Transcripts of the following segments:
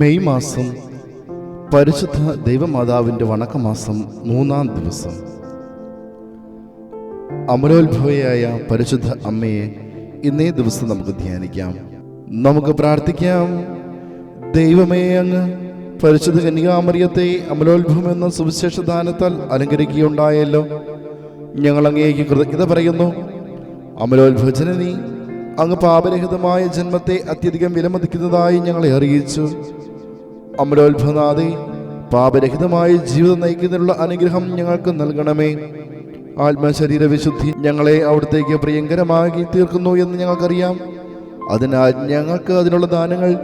May മാസം പരിശുദ്ധ ദൈവമാതാവിന്റെ വണക്കമാസം മൂന്നാം ദിവസം. അമലോത്ഭവയായ പരിശുദ്ധ അമ്മയെ ഇന്നേ ദിവസം നമുക്ക് ധ്യാനിക്കാം. നമുക്ക് പ്രാർത്ഥിക്കാം. ദൈവമേ അങ്ങ് പരിശുദ്ധ കന്യാമറിയത്തെ അമലോത്ഭവം എന്ന സുവിശേഷ ദാനത്താൽ അലങ്കരിക്കുകയുണ്ടായല്ലോ. ഞങ്ങൾ അങ്ങേക്ക് കൃതജ്ഞത പറയുന്നു. അമലോത്ഭവജനനി അങ്ങ് പാപരഹിതമായ ജന്മത്തെ അത്യധികം വിലമതിക്കുന്നതായി ഞങ്ങളെ അറിയിച്ചു. അമലോത്ഭവനാഥെ പാപരഹിതമായി ജീവിതം നയിക്കുന്നതിനുള്ള അനുഗ്രഹം ഞങ്ങൾക്ക് നൽകണമേ. ആത്മശരീര വിശുദ്ധി ഞങ്ങളെ അവിടത്തേക്ക് പ്രിയങ്കരമാക്കി തീർക്കുന്നു എന്ന് ഞങ്ങൾക്കറിയാം. അതിനാൽ ഞങ്ങൾക്ക് അതിനുള്ള ദാനങ്ങൾ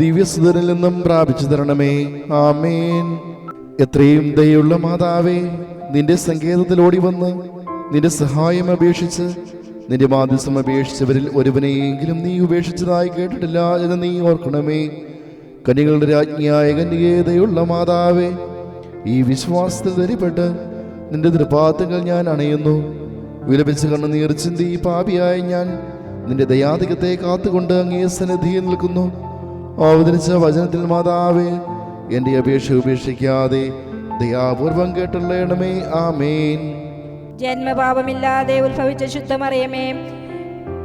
ദിവ്യസുതരിൽ നിന്നും പ്രാപിച്ചു തരണമേ. ആമേൻ. എത്രയും ദയുള്ള മാതാവേ നിന്റെ സങ്കേതത്തിൽ ഓടി വന്ന് നിന്റെ സഹായം അപേക്ഷിച്ച് നിന്റെ മാധ്യസം അപേക്ഷിച്ചവരിൽ ഒരുവനെയെങ്കിലും നീ ഉപേക്ഷിച്ചതായി കേട്ടിട്ടില്ല എന്ന് നീ ഓർക്കണമേ. കനികളുടെ രാജ്ഞിയായ കന്യകേതയുള്ള മാതാവേ? ഈ വിശ്വാസത്തിൽ ധരിപ്പെട്ട് നിന്റെ തൃപ്പാത്തങ്ങൾ ഞാൻ അണയുന്നു. വിലപിച്ച് കണ്ണുനീർ ചിന്തി പാപിയായ ഞാൻ നിന്റെ ദയാധികത്തെ കാത്തുകൊണ്ട് അങ്ങേ സന്നിധിയിൽ നിൽക്കുന്നു. അവതരിച്ച വചനത്തിൽ മാതാവേ എന്റെ അപേക്ഷ ഉപേക്ഷിക്കാതെ ദയാപൂർവം കേട്ടുള്ളണമേ ആമേൻ. ജന്മപാപമില്ലാതെ ഉത്ഭവിച്ച ശുദ്ധമറിയമേ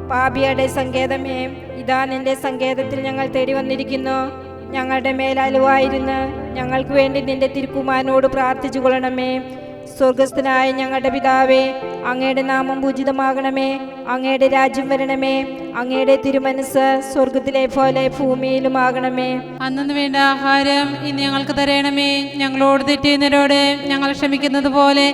പാപിയുടെ സങ്കേതമേ ഇതാ നിന്റെ സങ്കേതത്തിൽ ഞങ്ങൾ തേടി വന്നിരിക്കുന്നു. ഞങ്ങളുടെ മേലലുവായിരുന്ന് ഞങ്ങൾക്ക് വേണ്ടി നിന്റെ തിരുക്കുമാനോട് പ്രാർത്ഥിച്ചു കൊള്ളണമേ സ്വർഗസ്ഥനായ ഞങ്ങളുടെ പിതാവേ അങ്ങയുടെ നാമം പൂജിതമാകണമേ. അങ്ങയുടെ രാജ്യം വരണമേ. അങ്ങയുടെ തിരുമനസ് സ്വർഗത്തിലെ പോലെ ഭൂമിയിലും ആകണമേ അന്നു വേണ്ട ആഹാരം ഇനി ഞങ്ങൾക്ക് തരണമേ. ഞങ്ങളോട് തെറ്റിയുന്നവരോട് ഞങ്ങൾ ക്ഷമിക്കുന്നത് പോലെ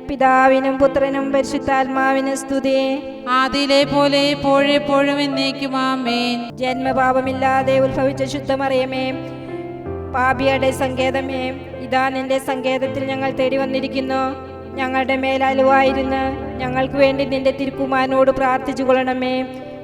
പിതാവിനും പുത്രനും പരിശുദ്ധാത്മാവിനും സ്തുതി. ആദിയിലെ പോലെ എപ്പോഴെപ്പോഴും എന്നേക്കും ആമേൻ. ജന്മപാപമില്ലാതെ ഉത്ഭവിച്ച ശുദ്ധമറിയമേ പാപിയുടെ സങ്കേതമേ ഇതാ നിന്റെ സങ്കേതത്തിൽ ഞങ്ങൾ തേടി വന്നിരിക്കുന്നു. ഞങ്ങളുടെ മേലാലുവായിരുന്നു ഞങ്ങൾക്ക് വേണ്ടി നിന്റെ തിരുക്കുമാനോട് പ്രാർത്ഥിച്ചു കൊള്ളണമേ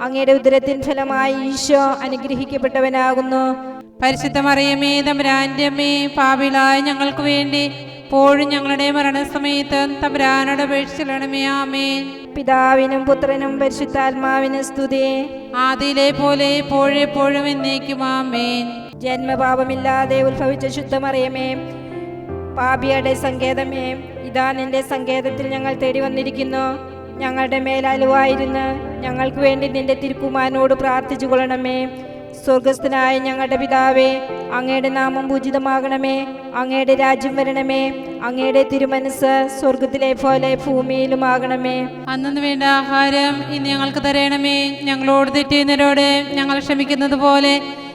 അങ്ങയുടെ ഉദരത്തിൻ ഫലമായി ഈശോ അനുഗ്രഹിക്കപ്പെട്ടവനാകുന്നു. പരിശുദ്ധ മറിയമേ തമ്പുരാന്റെ അമ്മേ പാപിലായ ഞങ്ങൾക്ക് വേണ്ടി പോഴും ഞങ്ങളുടെ മരണസമയത്ത് തമ്പുരാനോട് അപേക്ഷിച്ചിടണമേ ആമേ പിതാവിനും പുത്രനും പരിശുദ്ധാത്മാവിനും സ്തുതി. ആദിയിലെ പോലെ എപ്പോഴെപ്പോഴും എന്നേക്കും ആമേൻ. ജന്മപാപമില്ലാതെ ഉത്ഭവിച്ച ശുദ്ധമറിയമേ പാപിയുടെ സങ്കേതമേ ഇതാ നിന്റെ സങ്കേതത്തിൽ ഞങ്ങൾ തേടി വന്നിരിക്കുന്നു ഞങ്ങളുടെ മേലലുവായിരുന്ന് ഞങ്ങൾക്ക് വേണ്ടി നിന്റെ തിരുക്കുമാനോട് പ്രാർത്ഥിച്ചു കൊള്ളണമേ സ്വർഗസ്ഥനായ ഞങ്ങളുടെ പിതാവേ അങ്ങയുടെ നാമം പൂജിതമാകണമേ അങ്ങയുടെ രാജ്യം വരണമേ. അങ്ങയുടെ തിരുമനസ് സ്വർഗത്തിലെ പോലെ ഭൂമിയിലും ആകണമേ അന്നു വേണ്ട ആഹാരം ഇന്ന് ഞങ്ങൾക്ക് തരണമേ. ഞങ്ങളോട് തെറ്റുന്നവരോട് ഞങ്ങൾ ക്ഷമിക്കുന്നത് പോലെ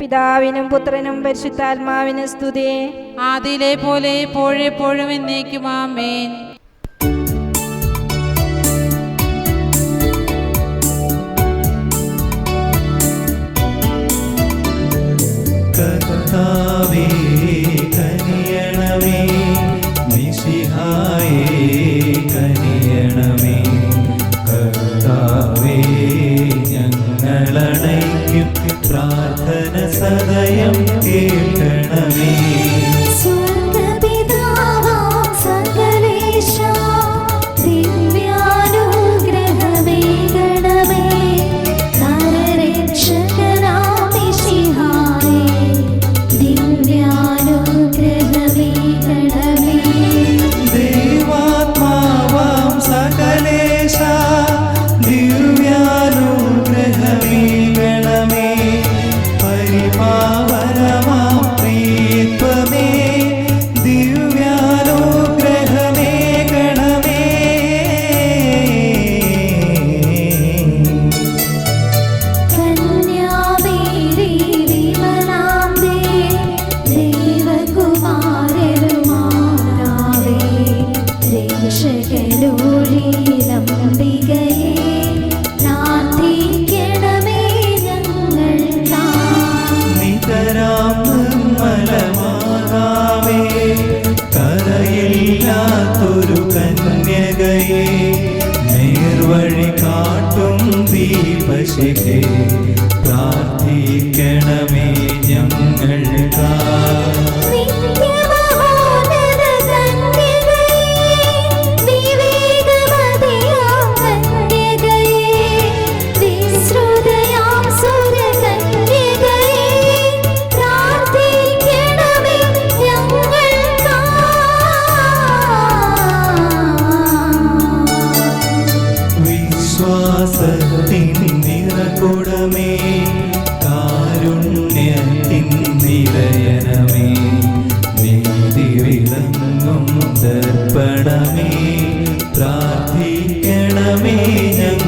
പിതാവിനും പുത്രനും പരിശുദ്ധാത്മാവിനും സ്തുതി. ആദിയിലെ പോലെ എപ്പോഴെപ്പോഴും എന്നേക്കും ആമേൻ. കർത്താവേ സദയം കേൾക്കണമേ പ്രാർത്ഥിക്കണമേ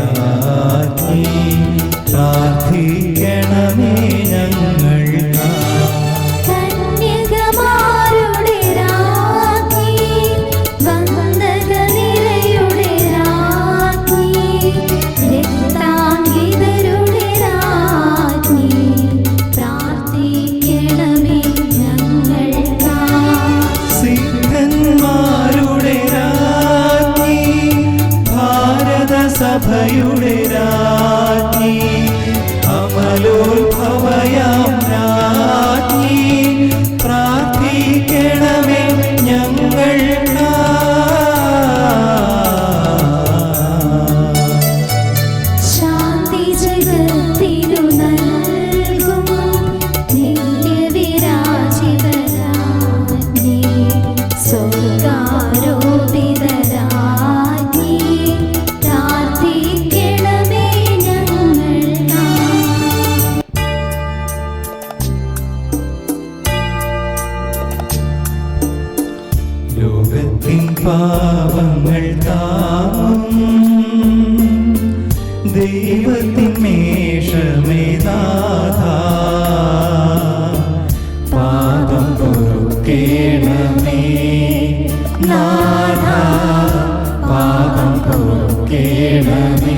영원 പൊറുക്കേണമേ നാഥ പാപം പൊറുക്കേണമേ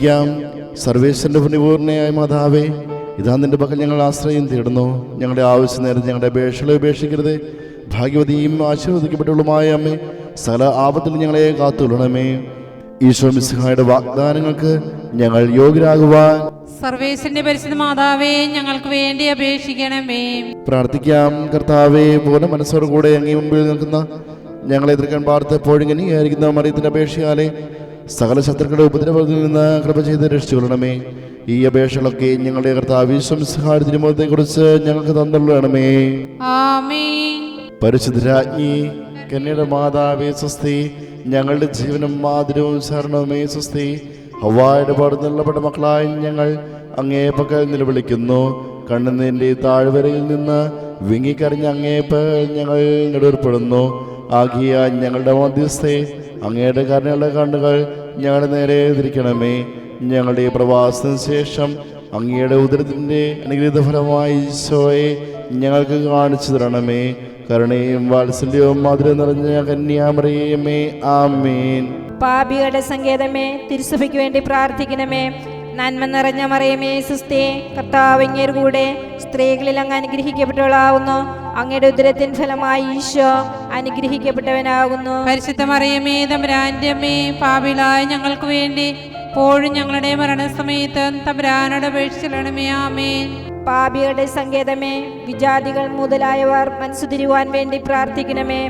പ്രാർത്ഥിക്കാം സർവേശ്വരന്റെ പുണ്യപൂർണയായ മാതാവേ ഇതാ നിന്റെ പക്കൽ ഞങ്ങൾ ആശ്രയം തേടുന്നു. ഞങ്ങളുടെ ആവശ്യം നേരം ഞങ്ങളുടെ അപേക്ഷകളെ ഉപേക്ഷിക്കരുത്. ഭാഗ്യവതിയും ആശീർവദിക്കപ്പെട്ടുള്ളതുമായ അമ്മേ സകല ആപത്തിൽ ഞങ്ങളെ കാത്തുകൊള്ളണമേ. ഈശോ മിസ്ഹായുടെ വാഗ്ദാനങ്ങൾക്ക് ഞങ്ങൾ യോഗ്യരാകുവാൻ സർവേശ്വരന്റെ പരിശുദ്ധ മാതാവേ ഞങ്ങൾക്ക് വേണ്ടി അപേക്ഷിക്കണമേ. പ്രാർത്ഥിക്കാം. കർത്താവേ പൂർണ മനസ്സോടുകൂടെ അങ്ങേ മുമ്പിൽ നിൽക്കുന്ന ഞങ്ങളെ എതിർക്കാൻ പാർത്തപ്പോഴും ഇങ്ങനെയായിരിക്കുന്ന മറിയത്തിന്റെ അപേക്ഷയാലെ സകല ശത്രുക്കളുടെ ഉപദ്രവത്തിൽ നിന്ന് കൃപ ചെയ്ത് രക്ഷിച്ചുകൊള്ളണമേ. ഈ അപേക്ഷകളൊക്കെ ഞങ്ങളുടെ കർത്താവിശ്വംസഹാര തിരുമുഖത്തെക്കുറിച്ച് ഞങ്ങൾക്ക് തന്നുള്ളണമേ പരിശുദ്ധരാജ്ഞി കന്യയുടെ മാതാവേ സ്വസ്തി ഞങ്ങളുടെ ജീവനും മാതിരവും ശരണവുമേ സ്വസ്തി. ഹവായുടെ പാട് പാടുന്നുള്ളപ്പെട്ട മക്കളായ ഞങ്ങൾ അങ്ങേ പക്കൽ നിലവിളിക്കുന്നു. കണ്ണുനീരിന്റെ താഴ്വരയിൽ നിന്ന് വിങ്ങിക്കറിഞ്ഞ അങ്ങേപ്പ് ഞങ്ങൾ നെടുവർപ്പെടുന്നു ആകിയ ഞങ്ങളുടെ മധ്യസ്ഥെ അങ്ങയുടെ കരുണയുള്ള കണ്ണുകൾ ഞങ്ങളുടെ നേരെ തിരിക്കണമേ. ഞങ്ങളുടെ പ്രവാസത്തിന് ശേഷം അങ്ങയുടെ ഉദരത്തിന്റെ അനുഗ്രഹീത ഫലമായി ഈശോയെ ഞങ്ങൾക്ക് കാണിച്ചു തരണമേ. കരുണയും വാത്സല്യവും മധുരം നിറഞ്ഞ കന്യാമറിയമേ. ആമേൻ. പാപികളുടെ സങ്കേതമേ തിരുസഭയ്ക്ക് വേണ്ടി പ്രാർത്ഥിക്കണമേ. നന്മ നിറഞ്ഞ മറിയമേ സുസ്ഥേ കർത്താവ് കൂടെ സ്ത്രീകളിൽ അങ്ങ് അനുഗ്രഹിക്കപ്പെട്ടവളാവുന്നു. അങ്ങയുടെ ഉദരത്തിൻ ഫലമായി ഈശോ അനുഗ്രഹിക്കപ്പെട്ടവനാകുന്നു പരിശുദ്ധ മറിയമേ തമ്പുരാന്റെ അമ്മേ പാപിലായ ഞങ്ങൾക്ക് വേണ്ടി പോഴും ഞങ്ങളുടെ മരണസമയത്ത് തമ്പുരാനോട് അപേക്ഷിച്ചിടണമേ പാപികളുടെ സങ്കേതമേ വിജാതികൾ മുതലായവർ മനസ്സുതിരുവാൻ വേണ്ടി പ്രാർത്ഥിക്കണമേ.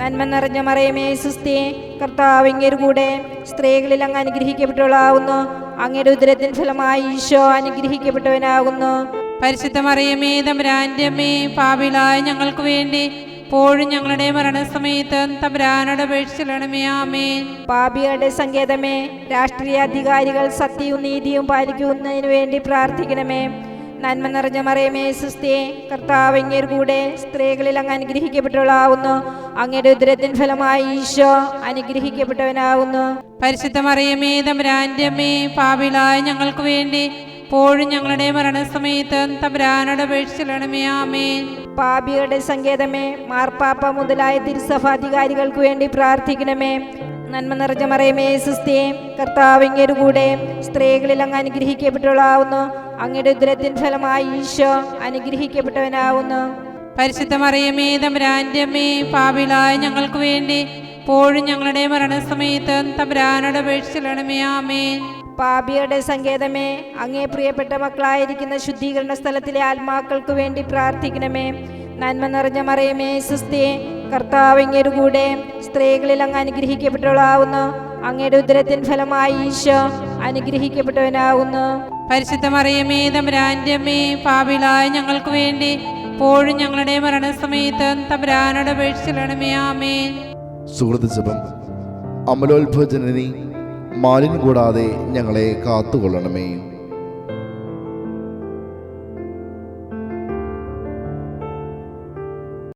നന്മ നിറഞ്ഞ മറയമേ സുസ്തി കർത്താവ് അങ്ങേര് കൂടെ സ്ത്രീകളിൽ അങ്ങ് അനുഗ്രഹിക്കപ്പെട്ടവളാവുന്നു. അങ്ങയുടെ ഉദരത്തിൻ ഫലമായി ഈശോ അനുഗ്രഹിക്കപ്പെട്ടവനാകുന്നു പരിശുദ്ധ മറിയമേ തമ്പുരാന്റെ അമ്മേ പാപിലായ ഞങ്ങൾക്ക് വേണ്ടി പോഴും ഞങ്ങളുടെ മരണസമയത്ത് തമ്പുരാനോട് അപേക്ഷിച്ചിടണമേ ആമേ പാപികളുടെ സങ്കേതമേ രാഷ്ട്രീയ അധികാരികൾ സത്യവും നീതിയും പാലിക്കുന്നതിന് വേണ്ടി പ്രാർത്ഥിക്കണമേ. നന്മ നിറഞ്ഞ മറിയമേ സുസ്ഥേ കർത്താവ് അങ്ങേർ കൂടെ സ്ത്രീകളിൽ അങ്ങ് അനുഗ്രഹിക്കപ്പെട്ടവളാവുന്നു അങ്ങയുടെ ഉദരത്തിൻ ഫലമായി ഈശോ അനുഗ്രഹിക്കപ്പെട്ടവനാവുന്നു. പരിശുദ്ധ മറിയമേ തമ്പുരാന്റെ അമ്മേ ഞങ്ങൾക്ക് വേണ്ടി പോഴും ഞങ്ങളുടെ മരണസമയത്ത് തമ്പുരാനോട് അപേക്ഷിച്ചിടണമേ ആമേൻ. പാപികളുടെ സങ്കേതമേ മാർപ്പാപ്പ മുതലായ തിരുസഭാധികാരികൾക്ക് വേണ്ടി പ്രാർത്ഥിക്കണമേ. നന്മ നിറഞ്ഞ മറിയമേ സുസ്ഥേ കർത്താവ് അങ്ങേരു കൂടെ സ്ത്രീകളിൽ അങ്ങ് അനുഗ്രഹിക്കപ്പെട്ടവളാവുന്നു അങ്ങയുടെ ഉദരത്തിൻ ഫലമായി ഈശോ അനുഗ്രഹിക്കപ്പെട്ടവനാവുന്നു. പരിശുദ്ധ മറിയമേ തമ്പുരാന്റെ അമ്മേ പാപിലായ ഞങ്ങൾക്ക് വേണ്ടി പോഴും ഞങ്ങളുടെ മരണസമയത്ത് തമ്പുരാനോട് അപേക്ഷിച്ചിടണമേ ആമേ പാപിയുടെ സങ്കേതമേ അങ്ങേ പ്രിയപ്പെട്ട മക്കളായിരിക്കുന്ന ശുദ്ധീകരണ സ്ഥലത്തിലെ ആത്മാക്കൾക്ക് വേണ്ടി പ്രാർത്ഥിക്കണമേ. നന്മ നിറഞ്ഞ മറിയമേ സുസ്ഥേ കർത്താവ് കൂടെ സ്ത്രീകളിൽ അങ്ങ് അനുഗ്രഹിക്കപ്പെട്ടവളാവുന്നു. അങ്ങയുടെ ഉദരത്തിൻ ഫലമായി ഈശോ അനുഗ്രഹിക്കപ്പെട്ടവനാവുന്നു. പരിശുദ്ധ മറിയമേ അമ്മേ പാപിലായ ഞങ്ങൾക്ക് വേണ്ടി പോഴും ഞങ്ങളുടെ മരണസമയത്ത് തമ്പുരാനോട് അപേക്ഷിച്ചിടണമേ ആമേൻ. സുഹൃത്ത് ജപം അമലോത്ഭവജനനി മാലിന്യം കൂടാതെ ഞങ്ങളെ കാത്തുകൊള്ളണമേ.